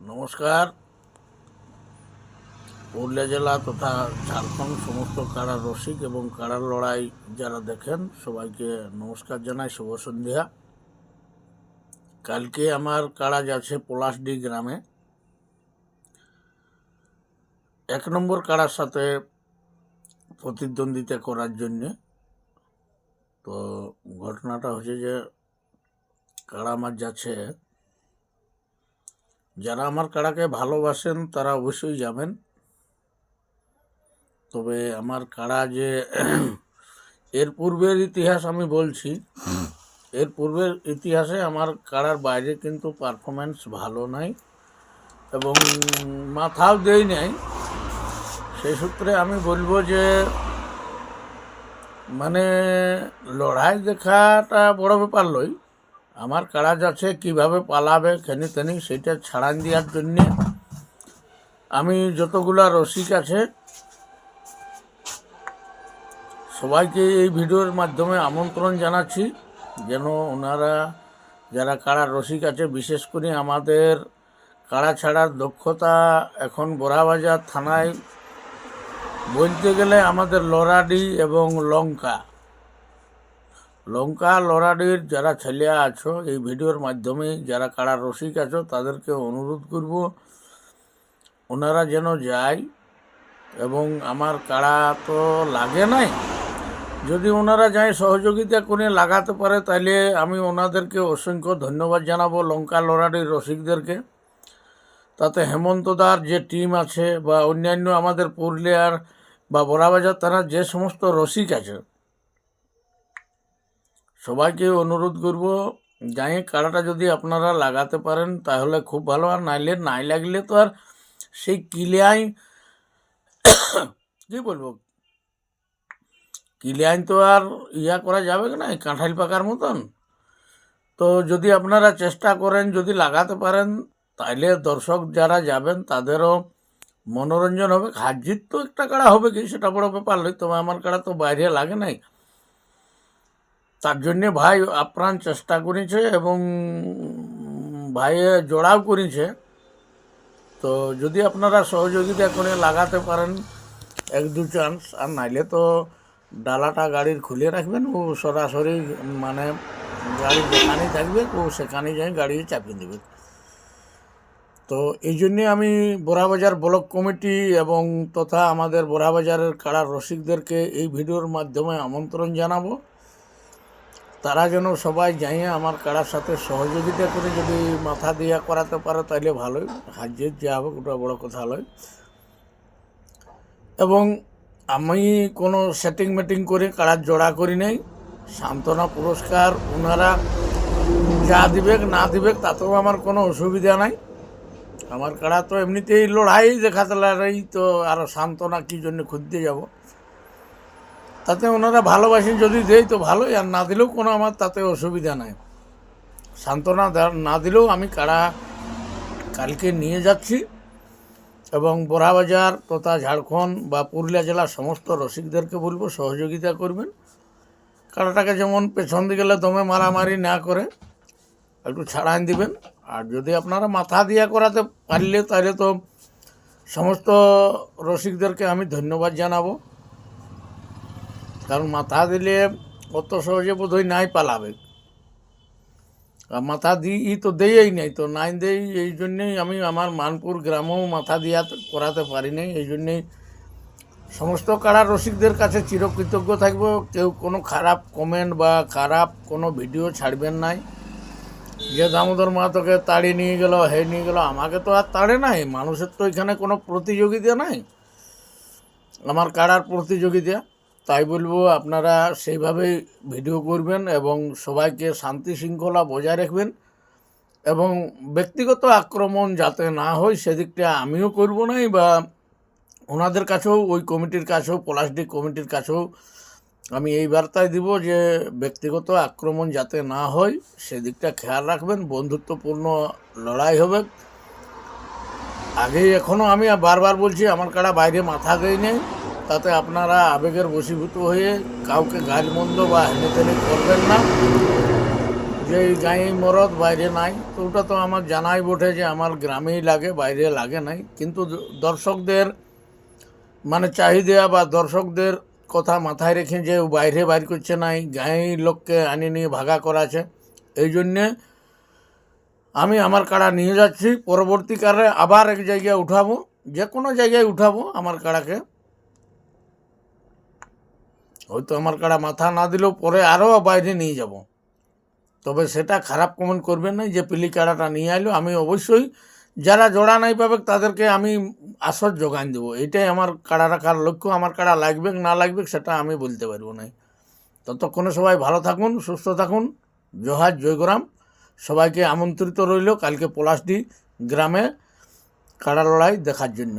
নমস্কার। পুরুলিয়া জেলা তথা ঝাড়খণ্ড সমস্ত কারার রসিক এবং কারার লড়াই যারা দেখেন, সবাইকে নমস্কার জানাই, শুভ সন্ধ্যা। কালকে আমার কারা যাচ্ছে পলাশডি গ্রামে। এক নম্বর কারার সাথে প্রতিদ্বন্দ্বিতা করার জন্যে তো ঘটনাটা হচ্ছে যে কারা আমার যাচ্ছে যারা আমার কাড়াকে ভালোবাসেন, তারা অবশ্যই যাবেন। তবে আমার কাড়া যে এর পূর্বের ইতিহাস আমি বলছি, এর পূর্বের ইতিহাসে আমার কাড়ার বাইরে কিন্তু পারফরমেন্স ভালো নাই এবং মাথাও দেই নাই। সেই সূত্রে আমি বলব যে মানে লড়াই দেখাটা বড় ব্যাপার লই আমার কারা আছে, কীভাবে পালাবে খেনি তেনি সেটা ছাড়ান দেওয়ার জন্যে। আমি যতগুলা রসিক আছে, সবাইকে এই ভিডিওর মাধ্যমে আমন্ত্রণ জানাচ্ছি, যেন ওনারা যারা কারা রসিক আছে, বিশেষ করে আমাদের কাড়া ছাড়ার দক্ষতা এখন বোরাবাজার থানায় বলতে গেলে আমাদের লরাডি এবং লঙ্কা। লঙ্কা লড়াডির যারা ছেলে আছো, এই ভিডিওর মাধ্যমে যারা কারা রসিক আছো, তাদেরকে অনুরোধ করব, ওনারা যেন যায় এবং আমার কাড়া তো লাগে নাই। যদি ওনারা যায়, সহযোগিতা করে লাগাতে পারে তাহলে আমি ওনাদেরকে অসংখ্য ধন্যবাদ জানাব লঙ্কা লড়াডির রসিকদেরকে। তাতে হেমন্তদার যে টিম আছে বা অন্যান্য আমাদের পুরুলিয়ার বা বড়াবাজার, তারা যে সমস্ত রসিক আছে সবাইকে অনুরোধ করব যাই কাড়াটা যদি আপনারা লাগাতে পারেন তাহলে খুব ভালো। আর নাইলে, নাই লাগলে তো আর সেই কিলিয়াই, কি বলব? কিলিয়াইন তো আর ইয়া করা যাবে না? কাঁঠাল পাকার মতন। তো যদি আপনারা চেষ্টা করেন, যদি লাগাতে পারেন, তাইলে দর্শক যারা যাবেন, তাদেরও মনোরঞ্জন হবে। হাজির তো একটা কাড়া হবে কি? সেটা বড় ব্যাপার নয়। তবে আমার কাড়া তো বাইরে লাগে নাই। তার জন্যে ভাই আপ্রাণ চেষ্টা করেছে এবং ভাইয়ে জোড়াও করেছে। তো যদি আপনারা সহযোগিতা করে লাগাতে পারেন, এক দু চান্স আর নাইলে তো ডালাটা গাড়ির খুলে রাখবেন, ও সরাসরি মানে গাড়ি যেখানেই থাকবে, ও সেখানেই যাই গাড়ি চাপিয়ে দেবে। তো এই জন্যে আমি বোরাবাজার ব্লক কমিটি এবং তথা আমাদের বোরাবাজারের কাড়ার রসিকদেরকে এই ভিডিওর মাধ্যমে আমন্ত্রণ জানাব। তারা যেন সবাই যাইয়ে আমার কারার সাথে সহযোগিতা করে যদি মাথা দিয়া করাতে পারে তাহলে ভালোই। হাজির যা হবে, ওটা বড় কথা নয় এবং আমি কোনো সেটিং মেটিং করে কাড়ার জোড়া করি নাই। সান্ত্বনা পুরস্কার ওনারা যা দিবেক, না দিবেক, তাতেও আমার কোনো অসুবিধা নাই। আমার কারা তো এমনিতেই লড়াই দেখাতে লড়াই, তো আরও সান্ত্বনা কী জন্য খুঁজতে যাব? তাতে ওনারা ভালোবাসেন যদি দেয় তো ভালোই, আর না দিলেও কোনো আমার তাতে অসুবিধা নাই। সান্ত্বনা না দিলেও আমি কারা, কালকে নিয়ে যাচ্ছি। এবং বোরাবাজার তথা ঝাড়খণ্ড বা পুরুলিয়া জেলার সমস্ত রসিকদেরকে বলব, সহযোগিতা করবেন। কারাটাকে যেমন পেছন দিকে গেলে দমে মারামারি না করে, একটু ছাড়াই দিবেন। আর যদি আপনারা মাথা দিয়া করাতে পারলে, তাহলে তো সমস্ত রসিকদেরকে আমি ধন্যবাদ জানাব। কারণ মাথা দিলে অত সহজে বোধহয় নাই পালাবে। আর মাথা দিই তো দেয়ই নাই, তো নাই দেই, এই জন্যেই আমি আমার মানপুর গ্রামেও মাথা দিয়া করাতে পারি নাই, এই জন্যেই সমস্ত কারা রসিকদের কাছে চিরকৃতজ্ঞ থাকব, কেউ কোনো খারাপ কমেন্ট বা খারাপ কোনো ভিডিও ছাড়বেন নাই। যে দামোদর মাহাতোকে তাড়ি নিয়ে গেল, হে নিয়ে গেল, আমাকে তো আর তাড়ে নাই, মানুষের তো এখানে কোনো প্রতিযোগিতা নাই। আমার কাড়ার প্রতিযোগিতা। তাই বলব আপনারা সেইভাবেই ভিডিও করবেন এবং সবাইকে শান্তি শৃঙ্খলা বজায় রাখবেন এবং ব্যক্তিগত আক্রমণ যাতে না হয় সেদিকটা আমিও করব নাই বা ওনাদের কাছেও, ওই কমিটির কাছেও প্লাস্টিক কমিটির কাছেও আমি এই বার্তায় দিব যে ব্যক্তিগত আক্রমণ যাতে না হয় সেদিকটা খেয়াল রাখবেন, বন্ধুত্বপূর্ণ লড়াই হবে। আগেই এখনও আমি বারবার বলছি, আমার কাড়া বাইরে মাথা গই নেই। তাতে আপনারা আবেগের বশীভূত হয়ে কাউকে গালমন্দ বা হেনে তেনে করবেন না। যে এই গাঁয়ে মরদ, বাইরে নাই। তো ওটা তো আমার জানাই বটে যে আমার গ্রামেই লাগে, বাইরে লাগে নাই। কিন্তু দর্শকদের মানে চাহিদা বা দর্শকদের কথা মাথায় রেখে যে বাইরে বাইর করছে নাই গাঁয়ের লোককে আনি নিয়ে ভাগা করাছে, এই জন্যে আমি আমার কাড়া নিয়ে যাচ্ছি। পরবর্তীকালে আবার এক জায়গায় উঠাবো, যে কোনো জায়গায় উঠাবো আমার কাড়াকে। হয়তো আমার কাড়া মাথা না দিলেও পরে আরও বাইরে নিয়ে যাব। তবে সেটা খারাপ কমেন্ট করবেন না যে পিলি কাড়াটা নিয়ে আইলো, আমি অবশ্যই যারা জোড়া নাই পাবে তাদেরকে আমি আসর যোগান দেবো। এটাই আমার কাড়া রাখার লক্ষ্য, আমার কাড়া লাগবে না লাগবে সেটা আমি বলতে পারব না। ততক্ষণে সবাই ভালো থাকুন, সুস্থ থাকুন। জোহার, জয়গ্রাম। সবাইকে আমন্ত্রিত রইল কালকে পলাশডি গ্রামে কাড়া লড়াই দেখার জন্য।